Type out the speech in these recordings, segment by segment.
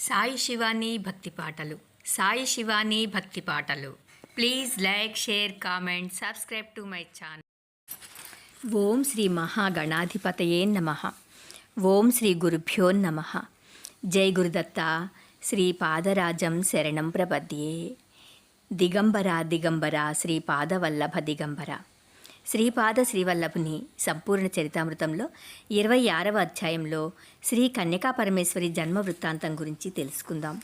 సాయి శివాని భక్తి పాటలు. సాయి శివాని భక్తి పాటలు. Please like share comment subscribe to my channel. ఓం శ్రీ మహాగణాధిపతయే నమ. ఓం శ్రీ గురుభ్యో నమ. జై గురుదత్త శ్రీ పాదరాజం శరణం ప్రపద్యే. దిగంబర దిగంబర శ్రీ పాదవల్లభ దిగంబర. శ్రీపాద శ్రీవల్లభుని సంపూర్ణ చరితామృతంలో ఇరవై ఆరవ అధ్యాయంలో శ్రీ కన్యకా పరమేశ్వరి జన్మ వృత్తాంతం గురించి తెలుసుకుందాం.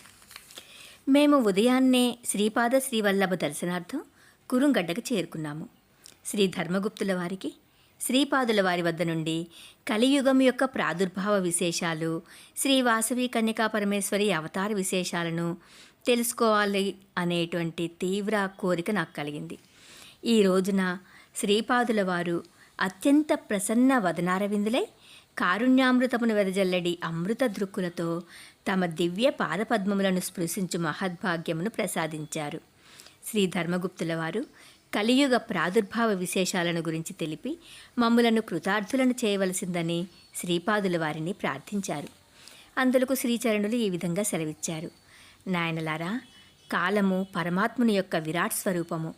మేము ఉదయాన్నే శ్రీపాద శ్రీవల్లభ దర్శనార్థం కురుంగడ్డకు చేరుకున్నాము. శ్రీ ధర్మగుప్తుల వారికి శ్రీపాదుల వారి వద్ద నుండి కలియుగం యొక్క ప్రాదుర్భావ విశేషాలు శ్రీ వాసవి కన్యకా పరమేశ్వరి అవతార విశేషాలను తెలుసుకోవాలి అనేటువంటి తీవ్ర కోరిక నాకు కలిగింది. ఈ రోజున శ్రీపాదుల వారు అత్యంత ప్రసన్న వదనారవిందులై కారుణ్యామృతమును వెదజల్లడి అమృత దృక్కులతో తమ దివ్య పాదపద్మములను స్పృశించు మహద్భాగ్యమును ప్రసాదించారు. శ్రీ ధర్మగుప్తుల వారు కలియుగ ప్రాదుర్భావ విశేషాలను గురించి తెలిపి మమ్ములను కృతార్థులను చేయవలసిందని శ్రీపాదుల వారిని ప్రార్థించారు. అందులకు శ్రీచరణులు ఈ విధంగా సెలవిచ్చారు. నాయనలారా కాలము పరమాత్ముని యొక్క విరాట్ స్వరూపము.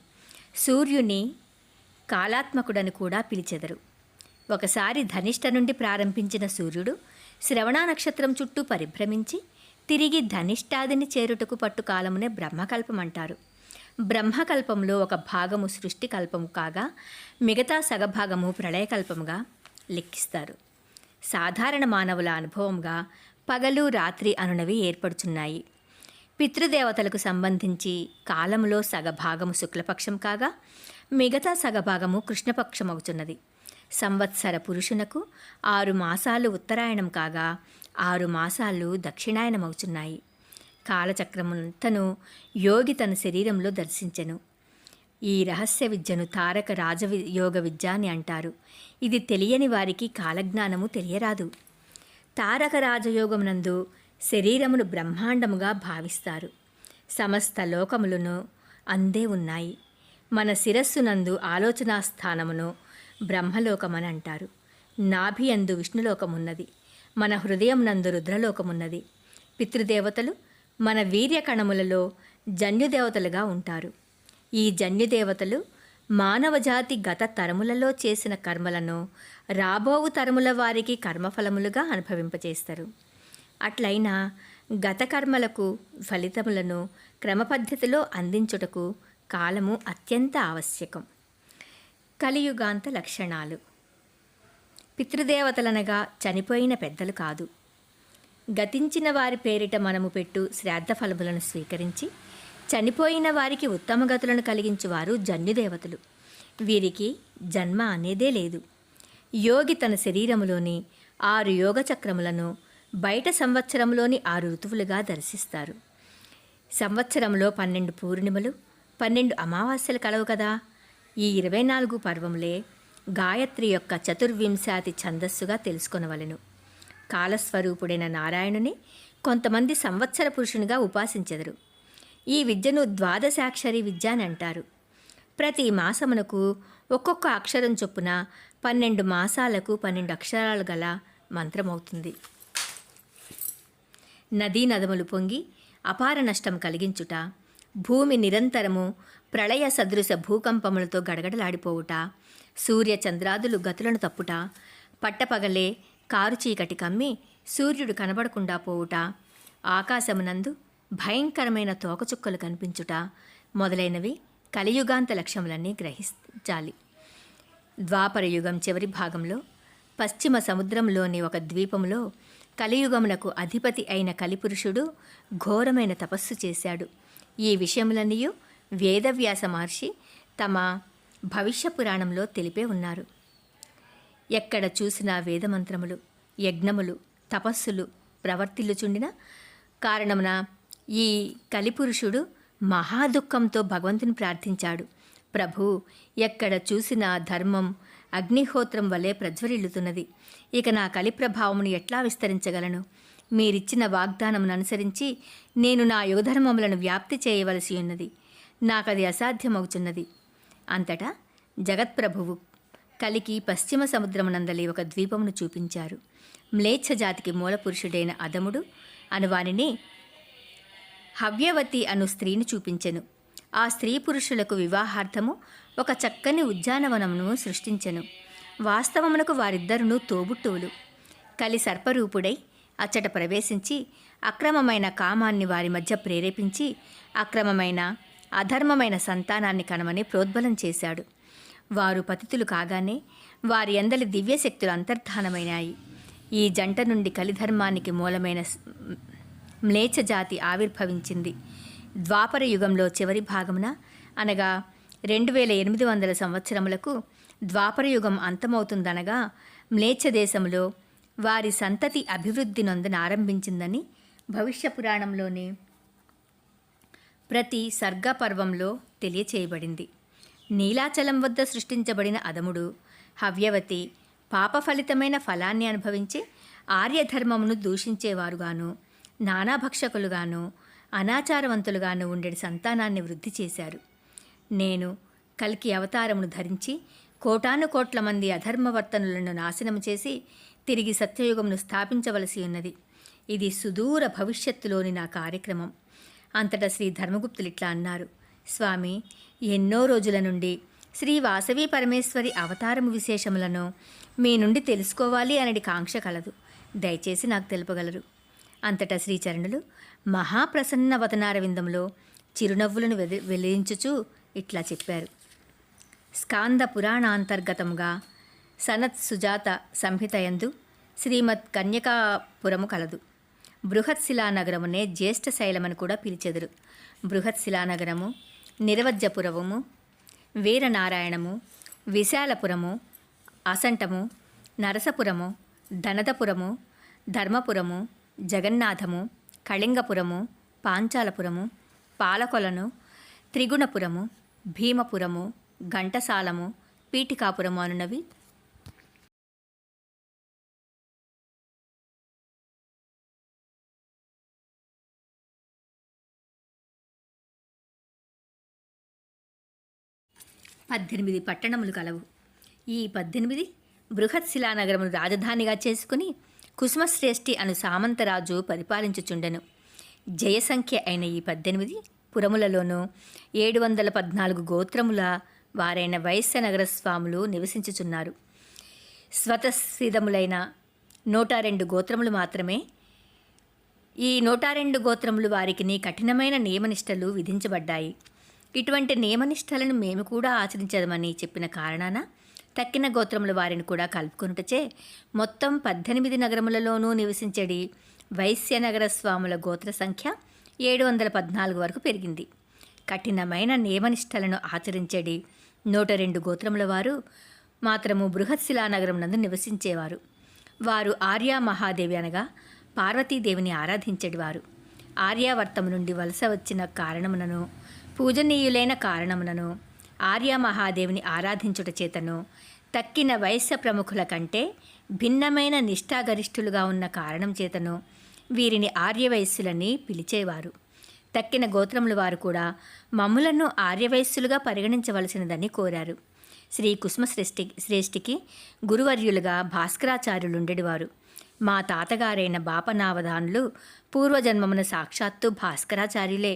సూర్యుని కాలాత్మకుడని కూడా పిలిచెదరు. ఒకసారి ధనిష్ట నుండి ప్రారంభించిన సూర్యుడు శ్రవణ నక్షత్రం చుట్టూ పరిభ్రమించి తిరిగి ధనిష్టాదిని చేరుటకు పట్టు కాలమునే బ్రహ్మకల్పమంటారు. బ్రహ్మకల్పంలో ఒక భాగము సృష్టి కల్పము కాగా మిగతా సగభాగము ప్రళయకల్పముగా లెక్కిస్తారు సాధారణ మానవుల అనుభవంగా పగలు రాత్రి అనునవి ఏర్పడుచున్నాయి. పితృదేవతలకు సంబంధించి కాలంలో సగభాగము శుక్లపక్షం కాగా మిగతా సగభాగము కృష్ణపక్షమవుచున్నది సంవత్సర పురుషునకు ఆరు మాసాలు ఉత్తరాయణం కాగా ఆరు మాసాలు దక్షిణాయనమవుతున్నాయి కాలచక్రమంతను యోగి తన శరీరంలో దర్శించెను. ఈ రహస్య విద్యను తారక రాజ యోగ విద్య అని అంటారు. ఇది తెలియని వారికి కాలజ్ఞానము తెలియరాదు. తారక రాజయోగమునందు శరీరమును బ్రహ్మాండముగా భావిస్తారు. సమస్త లోకములను అందే ఉన్నాయి. మన శిరస్సునందు ఆలోచనా స్థానమును బ్రహ్మలోకమని అంటారు నాభి అందు విష్ణులోకమున్నది. మన హృదయం నందు రుద్రలోకమున్నది. పితృదేవతలు మన వీర్య కణములలో జన్యుదేవతలుగా ఉంటారు. ఈ జన్యుదేవతలు మానవజాతి గత తరములలో చేసిన కర్మలను రాబోవు తరముల వారికి కర్మఫలములుగా అనుభవింపచేస్తారు. అట్లయినా గత కర్మలకు ఫలితములను క్రమపద్ధతిలో అందించుటకు కాలము అత్యంత ఆవశ్యకం. కలియుగాంత లక్షణాలు. పితృదేవతలనగా చనిపోయిన పెద్దలు కాదు. గతించిన వారి పేరిట మనము పెట్టు శ్రాద్ధ ఫలములను స్వీకరించి చనిపోయిన వారికి ఉత్తమ గతులను కలిగించువారు జన్యుదేవతలు. వీరికి జన్మ అనేదే లేదు. యోగి తన శరీరములోని ఆరు యోగ చక్రములను బయట సంవత్సరంలోని ఆరు ఋతువులుగా దర్శిస్తారు. సంవత్సరంలో పన్నెండు పూర్ణిమలు పన్నెండు అమావాస్యలు కలవు కదా. ఈ ఇరవై నాలుగు పర్వములే గాయత్రి యొక్క చతుర్వింశాతి ఛందస్సుగా తెలుసుకొనవలెను. కాలస్వరూపుడైన నారాయణుని కొంతమంది సంవత్సర పురుషునిగా ఉపాసించెదరు. ఈ విద్యను ద్వాదశాక్షరి విద్య అని అంటారు. ప్రతి మాసమునకు ఒక్కొక్క అక్షరం చొప్పున పన్నెండు మాసాలకు పన్నెండు అక్షరాలు గల మంత్రమవుతుంది. నదీ నదములు పొంగి అపార నష్టం కలిగించుట భూమి నిరంతరము ప్రళయ సదృశ భూకంపములతో గడగడలాడిపోవుట సూర్య చంద్రాదులు గతులను తప్పుట పట్టపగలే కారు చీకటి కమ్మి సూర్యుడు కనబడకుండా పోవుట ఆకాశమునందు భయంకరమైన తోకచుక్కలు కనిపించుట మొదలైనవి కలియుగాంత లక్ష్యములన్నీ గ్రహించాలి. ద్వాపర యుగం చివరి భాగంలో పశ్చిమ సముద్రంలోని ఒక ద్వీపంలో కలియుగమునకు అధిపతి అయిన కలిపురుషుడు ఘోరమైన తపస్సు చేశాడు. ఈ విషయములన్నీ వేదవ్యాస మహర్షి తమ భవిష్య పురాణంలో తెలిపే ఉన్నారు. ఎక్కడ చూసినా వేదమంత్రములు యజ్ఞములు తపస్సులు ప్రవర్తిల్లుచుండిన కారణమున ఈ కలిపురుషుడు మహాదుఖంతో భగవంతుని ప్రార్థించాడు. ప్రభు ఎక్కడ చూసినా ధర్మం అగ్నిహోత్రం వలె ప్రజ్వరిల్లుతున్నది. ఇక నా కలి ప్రభావమును ఎట్లా విస్తరించగలను? మీరిచ్చిన వాగ్దానమును అనుసరించి నేను నా యుగధర్మములను వ్యాప్తి చేయవలసి ఉన్నది. నాకది అసాధ్యమవుచున్నది అంతటా జగత్ప్రభువు కలికి పశ్చిమ సముద్రమునందలి ఒక ద్వీపమును చూపించారు. మ్లేచ్ఛ జాతికి మూలపురుషుడైన అదముడు అనువానిని హవ్యవతి అను స్త్రీని చూపించెను. ఆ స్త్రీ పురుషులకు వివాహార్థము ఒక చక్కని ఉద్యానవనమును సృష్టించెను. వాస్తవమునకు వారిద్దరును తోబుట్టువులు. కలి సర్పరూపుడై అచ్చట ప్రవేశించి అక్రమమైన కామాన్ని వారి మధ్య ప్రేరేపించి అక్రమమైన అధర్మమైన సంతానాన్ని కనమని ప్రోద్బలం చేశాడు. వారు పతితులు కాగానే వారి అందలి దివ్యశక్తులు అంతర్ధానమైనాయి. ఈ జంట నుండి కలిధర్మానికి మూలమైన స్- మ్లేచ్ఛ జాతి ఆవిర్భవించింది. ద్వాపర యుగంలో చివరి భాగమున అనగా రెండు వేల ఎనిమిది వందల సంవత్సరములకు ద్వాపర యుగం అంతమవుతుందనగా మ్లేచ్ఛ దేశంలో వారి సంతతి అభివృద్ధి నొందన ఆరంభించిందని భవిష్య పురాణంలోని ప్రతి సర్గపర్వంలో తెలియచేయబడింది. నీలాచలం వద్ద సృష్టించబడిన అదముడు హవ్యవతి పాప ఫలితమైన ఫలాన్ని అనుభవించి ఆర్యధర్మమును దూషించేవారుగాను నానాభక్షకులుగాను అనాచారవంతులుగాను ఉండే సంతానాన్ని వృద్ధి చేశారు. నేను కల్కి అవతారమును ధరించి కోటాను కోట్ల మంది అధర్మవర్తనులను నాశనం చేసి తిరిగి సత్యయుగంను స్థాపించవలసి ఉన్నది. ఇది సుదూర భవిష్యత్తులోని నా కార్యక్రమం. అంతటా శ్రీ ధర్మగుప్తులు ఇట్లా అన్నారు. స్వామి ఎన్నో రోజుల నుండి శ్రీ వాసవి పరమేశ్వరి అవతారము విశేషములను మీ నుండి తెలుసుకోవాలి అనేది కాంక్ష కలదు. దయచేసి నాకు తెలుపగలరు. అంతటా శ్రీచరణులు మహాప్రసన్న వదనారవిందంలో చిరునవ్వులను వెలి వెలించుచూ ఇట్లా చెప్పారు. స్కాంద పురాణాంతర్గతముగా సనత్ సుజాత సంహితయందు శ్రీమత్ కన్యకాపురము కలదు. బృహత్ శిలానగరమునే జ్యేష్ఠ శైలమని కూడా పిలిచెదరు. బృహత్ శిలానగరము నిరవజ్జపురము వీరనారాయణము విశాలపురము అసంటము నరసపురము ధనదపురము ధర్మపురము జగన్నాథము కళింగపురము పాంచాలపురము పాలకొలను త్రిగుణపురము భీమపురము ఘంటసాలము పీఠికాపురము అనునవి పద్దెనిమిది పట్టణములు కలవు. ఈ పద్దెనిమిది బృహత్ శిలానగరమును రాజధానిగా చేసుకుని కుసుమశ్రేష్ఠి అను సామంతరాజు పరిపాలించుచుండెను. జయసంఖ్య అయిన ఈ పద్దెనిమిది పురములలోనూ ఏడు వందల పద్నాలుగు గోత్రముల వారైన వైశ్య నగర స్వాములు నివసించుచున్నారు. స్వతసిద్ధములైన నూట రెండు గోత్రములు మాత్రమే. ఈ నూట రెండు గోత్రములు వారికి కఠినమైన నియమనిష్టలు విధించబడ్డాయి. ఇటువంటి నియమనిష్టలను మేము కూడా ఆచరించదమని చెప్పిన కారణాన తక్కిన గోత్రముల వారిని కూడా కలుపుకొనుటచే మొత్తం పద్దెనిమిది నగరములలోనూ నివసించడి వైశ్య నగర స్వాముల గోత్ర సంఖ్య ఏడు వందల పద్నాలుగు వరకు పెరిగింది. కఠినమైన నియమనిష్టలను ఆచరించడి నూట రెండు గోత్రముల వారు మాత్రము బృహత్శిలా నగరం నందు నివసించేవారు. వారు ఆర్యా మహాదేవి అనగా పార్వతీదేవిని ఆరాధించడివారు. ఆర్యావర్తము నుండి వలస వచ్చిన కారణమునను పూజనీయులైన కారణమునను ఆర్య మహాదేవిని ఆరాధించుట చేతను తక్కిన వైశ్య ప్రముఖుల కంటే భిన్నమైన నిష్ఠాగరిష్ఠులుగా ఉన్న కారణం చేతను వీరిని ఆర్యవైశ్యులని పిలిచేవారు. తక్కిన గోత్రముల వారు కూడా మమ్ములను ఆర్యవైశ్యులుగా పరిగణించవలసినదని కోరారు. శ్రీ కుసుమ శ్రేష్ఠి శ్రేష్ఠికి గురువర్యులుగా భాస్కరాచార్యులుండేవారు మా తాతగారైన బాపనావధానులు పూర్వజన్మమున సాక్షాత్తు భాస్కరాచార్యులే.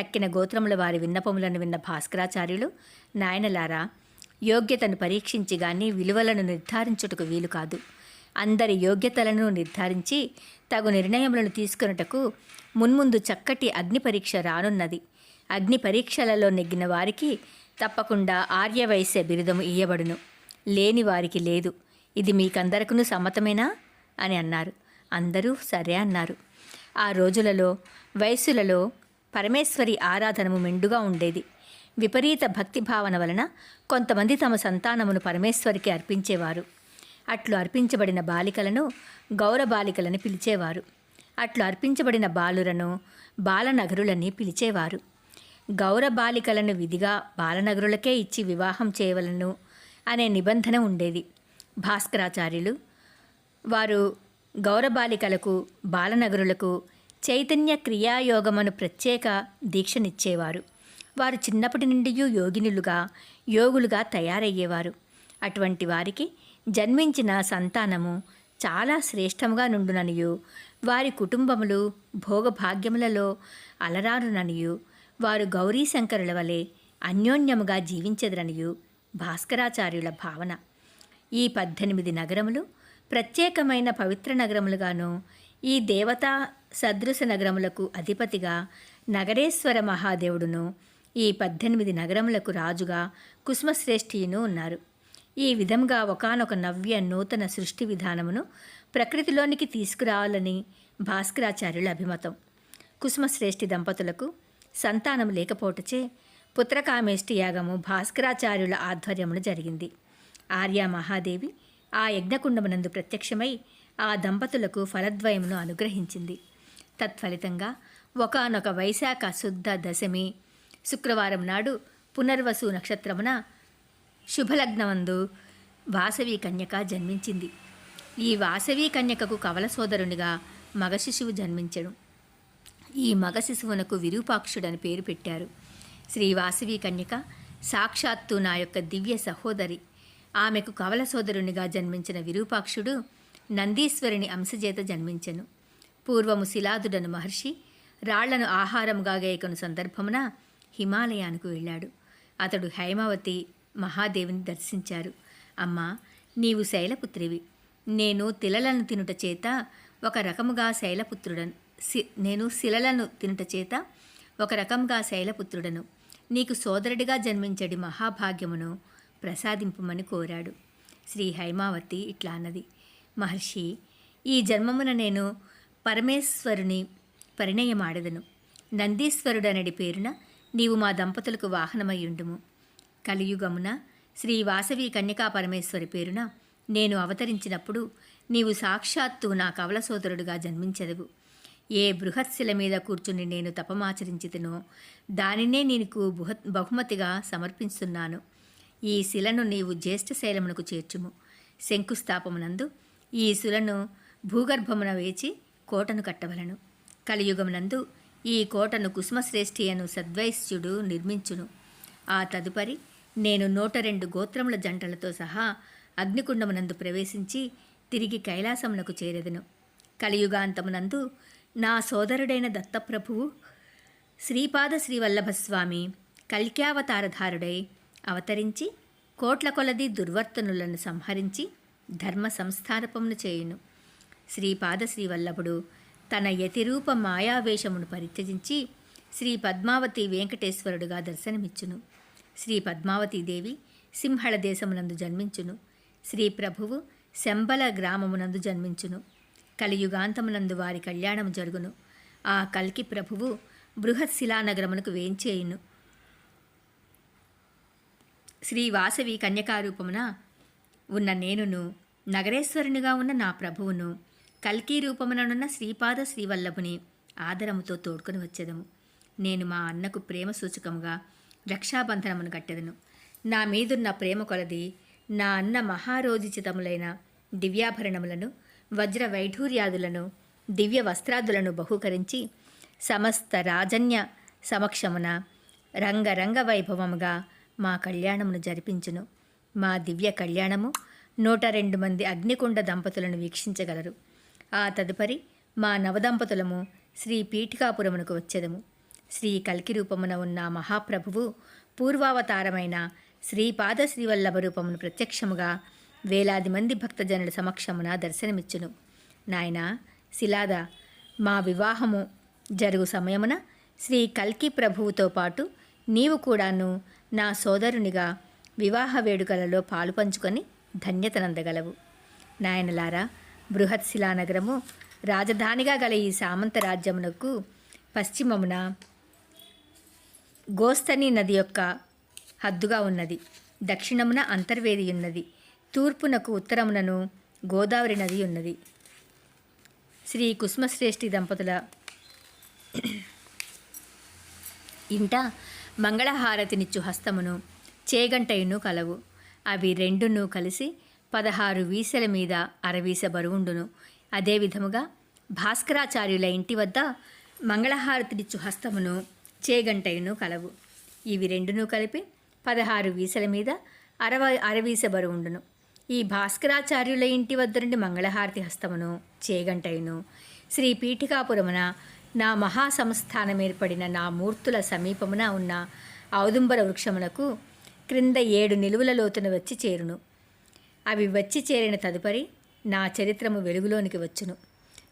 తక్కిన గోత్రముల వారి విన్నపములను విన్న భాస్కరాచార్యులు నాయనలారా యోగ్యతను పరీక్షించి గాని విలువలను నిర్ధారించుటకు వీలు కాదు. అందరి యోగ్యతలను నిర్ధారించి తగు నిర్ణయములను తీసుకొనుటకు మున్ముందు చక్కటి అగ్ని పరీక్ష రానున్నది. అగ్ని పరీక్షలలో నెగ్గిన వారికి తప్పకుండా ఆర్యవైశ్య బిరుదము ఇయ్యబడును. లేని వారికి లేదు. ఇది మీకందరకును సమ్మతమేనా? అని అన్నారు. అందరూ సరే అన్నారు. ఆ రోజులలో వయసులలో పరమేశ్వరి ఆరాధనము మెండుగా ఉండేది. విపరీత భక్తి భావన వలన కొంతమంది తమ సంతానమును పరమేశ్వరికి అర్పించేవారు. అట్లు అర్పించబడిన బాలికలను గౌరబాలికలని పిలిచేవారు. అట్లు అర్పించబడిన బాలులను బాలనగరులని పిలిచేవారు. గౌరబాలికలను విధిగా బాలనగరులకే ఇచ్చి వివాహం చేయవలను అనే నిబంధన ఉండేది. భాస్కరాచార్యులు వారు గౌరబాలికలకు బాలనగరులకు చైతన్య క్రియాయోగమను ప్రత్యేక దీక్షనిచ్చేవారు. వారు చిన్నప్పటి నుండి యోగినులుగా యోగులుగా తయారయ్యేవారు. అటువంటి వారికి జన్మించిన సంతానము చాలా శ్రేష్టముగా నుండుననియు. వారి కుటుంబములు భోగభాగ్యములలో అలరారుననియు. వారు గౌరీశంకరుల వలె అన్యోన్యముగా జీవించదరనియు భాస్కరాచార్యుల భావన. ఈ పద్దెనిమిది నగరములు ప్రత్యేకమైన పవిత్ర నగరములుగాను ఈ దేవతా సదృశ నగరములకు అధిపతిగా నగరేశ్వర మహాదేవుడును ఈ పద్దెనిమిది నగరములకు రాజుగా కుసుమశ్రేష్ఠియును ఉన్నారు. ఈ విధంగా ఒకానొక నవ్య నూతన సృష్టి విధానమును ప్రకృతిలోనికి తీసుకురావాలని భాస్కరాచార్యుల అభిమతం. కుసుమశ్రేష్ఠి దంపతులకు సంతానం లేకపోవటచే పుత్రకామేష్టి యాగము భాస్కరాచార్యుల ఆధ్వర్యమున జరిగింది. ఆర్య మహాదేవి ఆ యజ్ఞకుండమునందు ప్రత్యక్షమై ఆ దంపతులకు ఫలద్వయమును అనుగ్రహించింది. తత్ఫలితంగా ఒకానొక వైశాఖ శుద్ధ దశమి శుక్రవారం నాడు పునర్వసు నక్షత్రమున శుభలగ్నమందు వాసవి కన్యక జన్మించింది. ఈ వాసవి కన్యకకు కవల సోదరునిగా మగ శిశువు జన్మించడు. ఈ మగ శిశువునకు విరూపాక్షుడని పేరు పెట్టారు. శ్రీ వాసవి కన్యక సాక్షాత్తు నా యొక్క దివ్య సహోదరి. ఆమెకు కవల సోదరునిగా జన్మించిన విరూపాక్షుడు నందీశ్వరుని అంశచేత జన్మించెను. పూర్వము శిలాదుడను మహర్షి రాళ్ళను ఆహారముగా గేయకను సందర్భమున హిమాలయానికి వెళ్ళాడు. అతడు హైమావతి మహాదేవిని దర్శించారు. అమ్మా నీవు శైలపుత్రివి. నేను తిలలను తినుట చేత ఒక రకముగా శైలపుత్రుడను. సి నేను శిలలను తినుట చేత ఒక రకంగా శైలపుత్రుడను. నీకు సోదరుడిగా జన్మించడి మహాభాగ్యమును ప్రసాదింపమని కోరాడు. శ్రీ హైమావతి ఇట్లా అన్నది. మహర్షి ఈ జన్మమున నేను పరమేశ్వరుని పరిణయమాడదను. నందీశ్వరుడనడి పేరున నీవు మా దంపతులకు వాహనమయ్యుండుము. కలియుగమున శ్రీ వాసవి కన్యకా పరమేశ్వరి పేరున నేను అవతరించినప్పుడు నీవు సాక్షాత్తు నా కవల సోదరుడుగా జన్మించదవు. ఏ బృహత్శిల మీద కూర్చుని నేను తపమాచరించితినో దానినే నీకు బుహ బహుమతిగా సమర్పిస్తున్నాను ఈ శిలను నీవు జ్యేష్ఠ శైలమునకు చేర్చుము. శంకుస్థాపమునందు ఈ శిలను భూగర్భమున వేచి కోటను కట్టవలను. కలియుగమునందు ఈ కోటను కుసుమశ్రేష్ఠి అను సద్వైశ్యుడు నిర్మించును. ఆ తదుపరి నేను నూట రెండు గోత్రముల జంటలతో సహా అగ్నికుండమునందు ప్రవేశించి తిరిగి కైలాసమునకు చేరెదను. కలియుగాంతమునందు నా సోదరుడైన దత్తప్రభువు శ్రీపాద శ్రీవల్లభస్వామి కల్క్యావతారధారుడై అవతరించి కోట్ల కొలది దుర్వర్తనులను సంహరించి ధర్మ సంస్థానపమును చేయును. శ్రీపాద శ్రీవల్లభుడు తన యతిరూప మాయావేషమును పరిత్యజించి శ్రీ పద్మావతి వెంకటేశ్వరుడుగా దర్శనమిచ్చును. శ్రీ పద్మావతీదేవి సింహళ దేశమునందు జన్మించును. శ్రీ ప్రభువు శంబల గ్రామమునందు జన్మించును. కలియుగాంతమునందు వారి కళ్యాణము జరుగును. ఆ కల్కి ప్రభువు బృహత్ శిలానగరమునకు వేంచేయును. శ్రీ వాసవి కన్యకారూపమున ఉన్న నేనును నగరేశ్వరునిగా ఉన్న నా ప్రభువును కల్కీ రూపముననున్న శ్రీపాద శ్రీవల్లభుని ఆదరముతో తోడుకొని వచ్చేదము. నేను మా అన్నకు ప్రేమ సూచకముగా రక్షాబంధనమును కట్టెదను. నా మీదున్న ప్రేమ కొలది నా అన్న మహారోజిచితములైన దివ్యాభరణములను వజ్ర వైఢూర్యాదులను దివ్య వస్త్రాదులను బహుకరించి సమస్త రాజన్య సమక్షమున రంగరంగ వైభవముగా మా కళ్యాణమును జరిపించును. మా దివ్య కళ్యాణము నూట రెండు మంది అగ్నికుండ దంపతులను వీక్షించగలరు. ఆ తదుపరి మా నవదంపతులము శ్రీ పీఠికాపురమునకు వచ్చెదము. శ్రీ కల్కి రూపమున ఉన్న మహాప్రభువు పూర్వావతారమైన శ్రీపాద శ్రీవల్లభ రూపమును ప్రత్యక్షముగా వేలాది మంది భక్తజనుల సమక్షమున దర్శనమిచ్చును. నాయనా శిలాద మా వివాహము జరుగు సమయమున శ్రీ కల్కి ప్రభువుతో పాటు నీవు కూడాను నా సోదరునిగా వివాహ వేడుకలలో పాలు పంచుకొని ధన్యతనందగలవు నాయనలారా బృహత్ శిలానగరము రాజధానిగా గల ఈ సామంత రాజ్యమునకు పశ్చిమమున గోస్తని నది యొక్క హద్దుగా ఉన్నది. దక్షిణమున అంతర్వేది ఉన్నది. తూర్పునకు ఉత్తరమునను గోదావరి నది ఉన్నది. శ్రీ కుసుమశ్రేష్ఠి దంపతుల ఇంట మంగళహారతినిచ్చు హస్తమును చేగంటయును కలవు. అవి రెండును కలిసి పదహారు వీసెల మీద అరవీస బరువుండును. అదేవిధముగా భాస్కరాచార్యుల ఇంటి వద్ద మంగళహారతినిచ్చు హస్తమును చేగంటయును కలవు. ఇవి రెండును కలిపి పదహారు వీసల మీద అరవ అరవీస బరువుండును. ఈ భాస్కరాచార్యుల ఇంటి వద్ద నుండి మంగళహారతి హస్తమును చేగంటయును. శ్రీ పీఠికాపురమున నా మహాసంస్థానం ఏర్పడిన నా మూర్తుల సమీపమున ఉన్న ఔదుంబర వృక్షమునకు క్రింద ఏడు నిలువుల లోతున వచ్చి చేరును. అవి వచ్చి చేరిన తదుపరి నా చరిత్రము వెలుగులోనికి వచ్చును.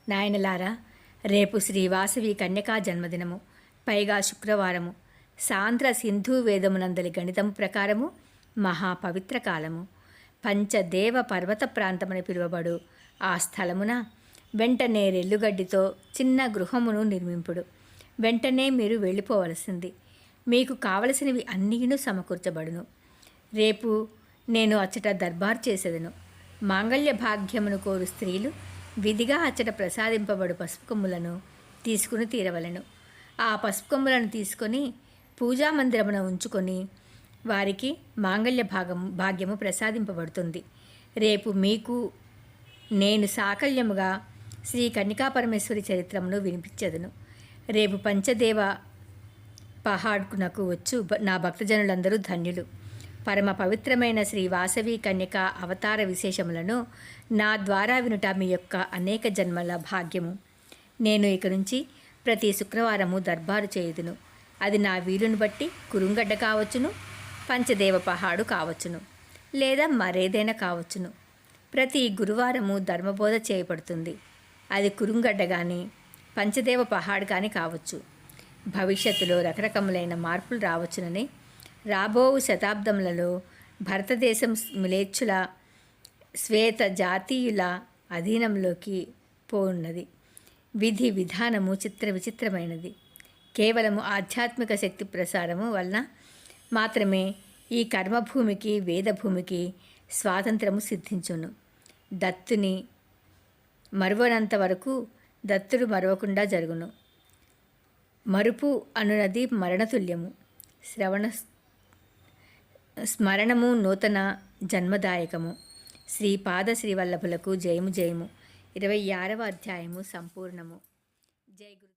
నాయనలారా రేపు శ్రీవాసవి కన్యకా జన్మదినము పైగా శుక్రవారము సాంద్ర సింధు వేదమునందలి గణితము ప్రకారము మహాపవిత్ర కాలము. పంచదేవ పర్వత ప్రాంతమని పిలువబడు ఆ స్థలమున వెంటనే రెల్లుగడ్డితో చిన్న గృహమును నిర్మింపుడు. వెంటనే మీరు వెళ్ళిపోవలసింది. మీకు కావలసినవి అన్నీను సమకూర్చబడును. రేపు నేను అచ్చట దర్బార్ చేసేదను. మాంగళ్య భాగ్యమును కోరు స్త్రీలు విధిగా అచ్చట ప్రసాదింపబడు పసుపుకొమ్ములను తీసుకుని తీరవలెను. ఆ పసుపుకొమ్ములను తీసుకొని పూజా మందిరమున ఉంచుకొని వారికి మాంగళ్య భాగం భాగ్యము ప్రసాదింపబడుతుంది. రేపు మీకు నేను సాకల్యముగా శ్రీ కన్నికాపరమేశ్వరి చరిత్రమును వినిపించదును. రేపు పంచదేవ పహాడ్కునకు వచ్చు నా భక్తజనులందరూ ధన్యులు. పరమ పవిత్రమైన శ్రీ వాసవి కన్యక అవతార విశేషములను నా ద్వారా వినుట మీ యొక్క అనేక జన్మల భాగ్యము. నేను ఇక నుంచి ప్రతి శుక్రవారము దర్బారు చేయుదును. అది నా వీలును బట్టి కురుంగడ్డ కావచ్చును పంచదేవ పహాడు కావచ్చును లేదా మరేదైనా కావచ్చును. ప్రతి గురువారము ధర్మబోధ చేయబడుతుంది. అది కురుంగడ్డ కానీ పంచదేవ పహాడ్ కానీ కావచ్చు. భవిష్యత్తులో రకరకములైన మార్పులు రావచ్చునని రాబో శతాబ్దములలో భారతదేశం మిలేచ్చుల శ్వేత జాతీయుల అధీనంలోకి పోన్నది విధి విధానము చిత్ర విచిత్రమైనది. కేవలము ఆధ్యాత్మిక శక్తి ప్రసారము వలన మాత్రమే ఈ కర్మభూమికి వేదభూమికి స్వాతంత్రము సిద్ధించును. దత్తుని మరువనంత వరకు దత్తుడు మరవకుండా జరుగును. మరుపు అనునది మరణతుల్యము. శ్రవణ స్మరణము నూతన జన్మదాయకము. శ్రీ పాద శ్రీవల్లభులకు జయము జయము. ఇరవై ఆరవ అధ్యాయము సంపూర్ణము. జై గురు